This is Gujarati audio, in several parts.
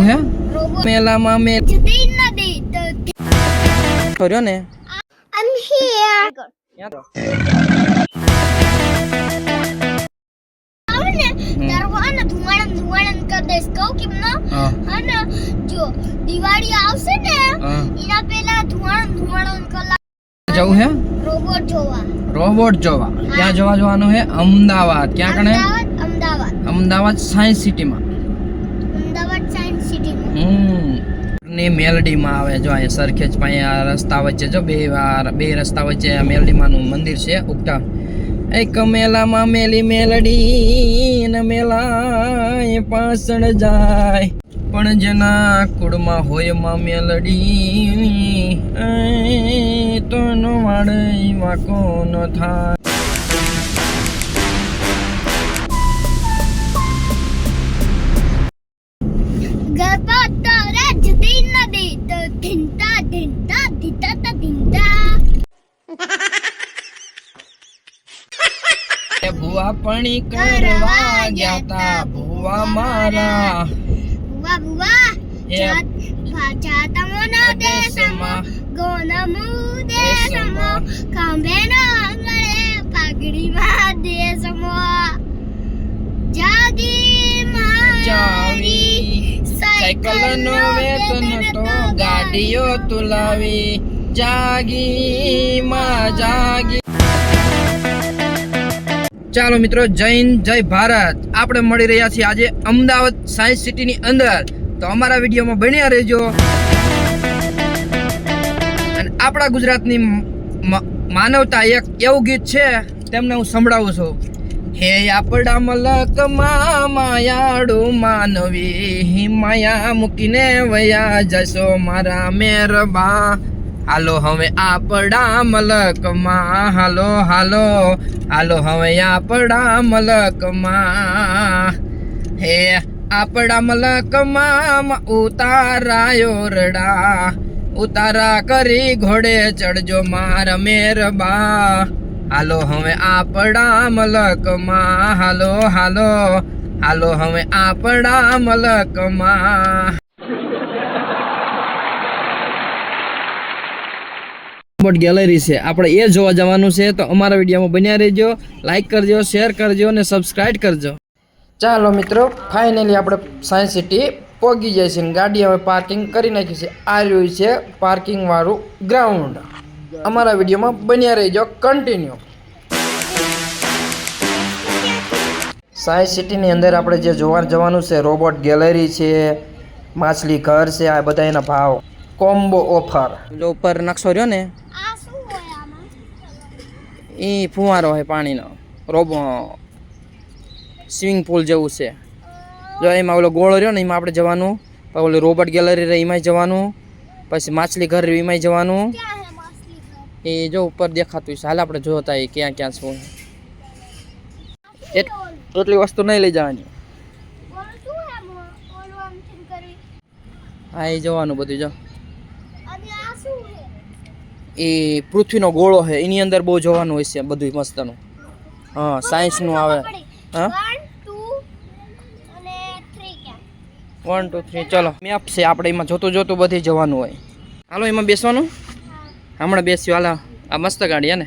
જવું હે? મેલામાં તો કર્યો ને? I'm here. આવે ને તારો આને ધુમાડન ધુમાડન કરી દઈશ. કહું કેમ ના? અને જો દિવાળી આવશે ને એના પહેલા ધુમાડન ધુમાડન કલા જવું હે? રોબોટ જોવા. રોબોટ જોવા. ક્યાં જોવા જવાનું હે? અમદાવાદ. ક્યાં કણે? અમદાવાદ અમદાવાદ. અમદાવાદ સાયન્સ સિટીમાં અમદાવાદ સાયન્સ સિટીમાં હમ ની મેલડીમાં આવે જો અહીંયા સરખેજ પાસે આ રસ્તા વચ્ચે જો બે બે રસ્તા વચ્ચે મેલડીમાંનું મંદિર છે ઉગતા. એક મેલામાં મેલી મેલડી ને મેલા પાછળ જાય. પણ જેના કુળમાં હોયમાં મેલડી તો નો વાડે વાકો ન થાય? ગરબા તારે જતી નથી તો ધીંતા ધીંતા ધીતા તા ધીંતા એ ભુવા પણી કરવા ગયા તા ભુવા મારા. બુવા એ જાત ભાચા મુ દેશમાં ખંભે દેશમાં અંગળે ગળે પાઘડીમાં દેશમાં. જાગી મારી સાયકલ નો વેતન તો ગાડીઓ તુલાવી. જાગી જાગી. ચાલો મિત્રો, જય હિન્દ, જય ભારત. આપણે મળી રહ્યા છીએ આજે અમદાવાદ સાયન્સ સિટીની અંદર. તો અમારા વિડીયોમાં બન્યા રહેજો. અને આપણા ગુજરાતની માનવતા એક એવું ગીત છે, તેમને હું સંભળાવું છું. હે આપણા મલક માયાડુ માનવી, હિમાયા મૂકીને વયા જશો મારા મેરબા હાલો હવે આપણા મલકમાં, હાલો હાલો. હાલો હવે આપણા મલકમાં. હે આપણા મલકમાં ઉતારાયો રડા. ઉતારા કરી ઘોડે ચડજો માર મેરબા. હાલો હવે આપણા મલકમાં, હાલો હાલો. હાલો હવે આપણા મલકમાં. રોબોટ ગેલેરી છે. આપણે એ જોવા જવાનું છે તો અમારા વિડીયોમાં બન્યા રહેજો. લાઇક કરજો શેર કરજો અને સબસ્ક્રાઈબ કરજો. ચાલો મિત્રો ફાઇનલી આપણે સાયન્સ સિટી પહોંચી જાય છે ગાડી હવે પાર્કિંગ કરી નાખી છે. આ રહ્યું છે પાર્કિંગવાળું ગ્રાઉન્ડ અમારા વિડીયોમાં બન્યા રહેજો કન્ટિન્યુ સાયન્સ સિટીની અંદર આપણે જે જોવા જવાનું છે રોબોટ ગેલેરી છે માછલી ઘર છે આ બધા એના ભાવ. કોમ્બો ઓફર ઉપર નકશો રહ્યો ને એ ફુવારો છે પાણીનો. રોબો સ્વિમિંગ પુલ જેવું છે. જો એમાં ઓલો ગોળો રહ્યો ને એમાં આપણે જવાનું. પછી ઓલું રોબોટ ગેલેરી રહે એમાંય જવાનું. પછી માછલી ઘર એમાંય જવાનું. એ જો ઉપર દેખાતું છે. હાલ આપણે જોતા એ ક્યાં ક્યાં શું એટલી વસ્તુ નહીં લઈ જવાની. હે એ જવાનું બધું જો. એ પૃથ્વીનો ગોળો છે. એની અંદર બહુ જોવાનું હોય છે બધું મસ્તનું. હા સાયન્સનું આવે. હા? વન ટુ થ્રી ચલો મેપ છે. આપણે એમાં જોતું જોતું બધી જવાનું હોય. હાલો એમાં બેસવાનું? હમણાં બેસ્યું. હાલા આ મસ્ત ગાડી ને?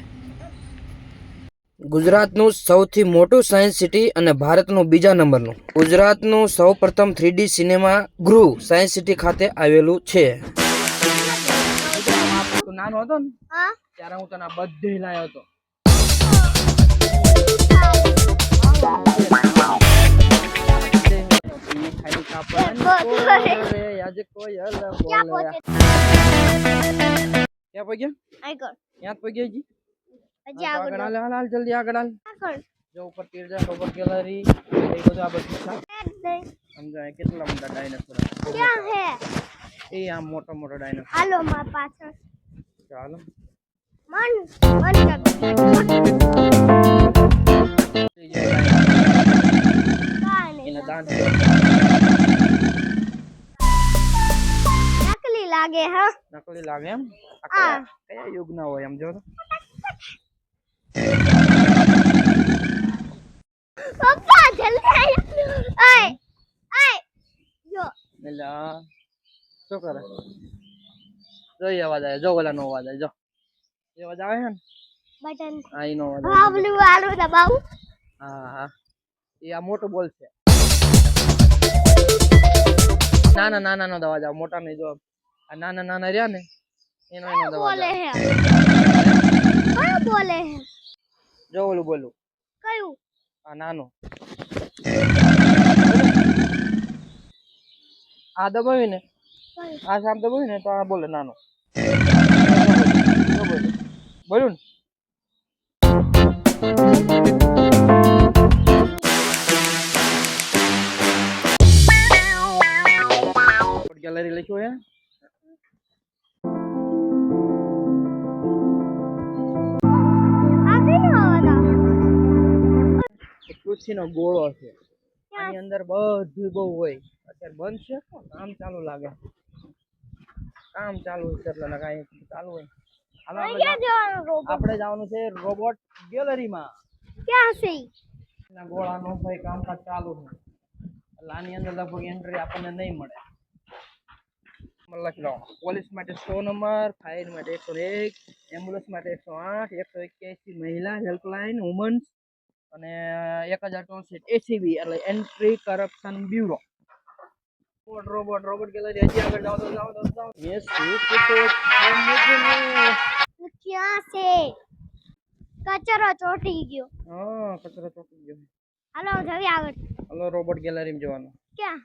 ગુજરાતનું સૌથી મોટું સાયન્સ સિટી અને ભારતનું બીજા નંબરનું. ગુજરાતનું સૌ પ્રથમ થ્રીડી સિનેમા ગૃહ સાયન્સ સિટી ખાતે આવેલું છે. નાનો હતો ને ત્યારે હું તને બધે લાયો હતો. ક્યાં પગ્યા આગળ. ક્યાં પગ્યા જી હજી આગળ આગળ હાલ હાલ હાલ જલ્દી આગળ હાલ. જો ઉપર તીર ઉપર ગેલેરી એ બધું આ બધું છે. સમજાય? કેટલા મોટા ડાયનાસોર ક્યાં હે? એ આમ મોટો મોટો ડાયનાસોર હાલો માર પાછળ. ચાલો. મન નકલી લાગે હા? નકલી લાગે એમ? આ. કયા યુગ ના હોય એમ જો પપ્પા જલ્દી આય આય. જો. એલા શું કરે? જોઈ અવાજ આવે જો ઓલા નો અવાજ આવે જો. એ અવાજ આવે છે ને? બટન. હા ઈ નો અવાજ હા. પેલું આલું દબાવું હા હા. એ આ મોટું બોલ છે. નાના નાના નો અવાજ આવે મોટા નહીં જો આ નાના નાના રહ્યા ને એનો એનો અવાજ બોલે બોલે જો ઓલું બોલું. કયું? આ નાનું. આ દબાવીને. આ સામ દબાવીને ને તો આ બોલે નાનું. જો બોલું બોલું ને ગેલેરી લખ્યું હે આ કયો અવાજ આવે પૃથ્વીનો ગોળો છે આની અંદર બધું બહુ હોય। અત્યારે બંધ છે પણ કામ ચાલુ લાગે। કામ ચાલુ છે એટલે ને કાંઈ ચાલુ હોય। હાલો આપણે જવાનું આપણે જવાનું છે રોબોટ ગેલેરીમાં ક્યાં છે ના ગોળાનો ભાઈ કામકાજ ચાલુ છે. એટલે આની અંદર લગભગ એન્ટ્રી આપણને નહીં મળે. લખી લો પોલીસ માટે સો નંબર ફાયર માટે એકસો એક એમ્બ્યુલન્સ માટે એકસો આઠ એકસો એક્યાસી મહિલા હેલ્પલાઇન વુમન્સ અને એક હજાર ચોસઠ એસીબી એટલે anti corruption bureau robot robot robot gallery હજી આગળ જાઓ તો જાઓ તો જાઓ. છે. કચરો ચોટી ગયો. હા કચરો ચોટી ગયો. હાલો જવી આગળ. હલો રોબોટ ગેલેરીમાં જવાનું. ક્યાં?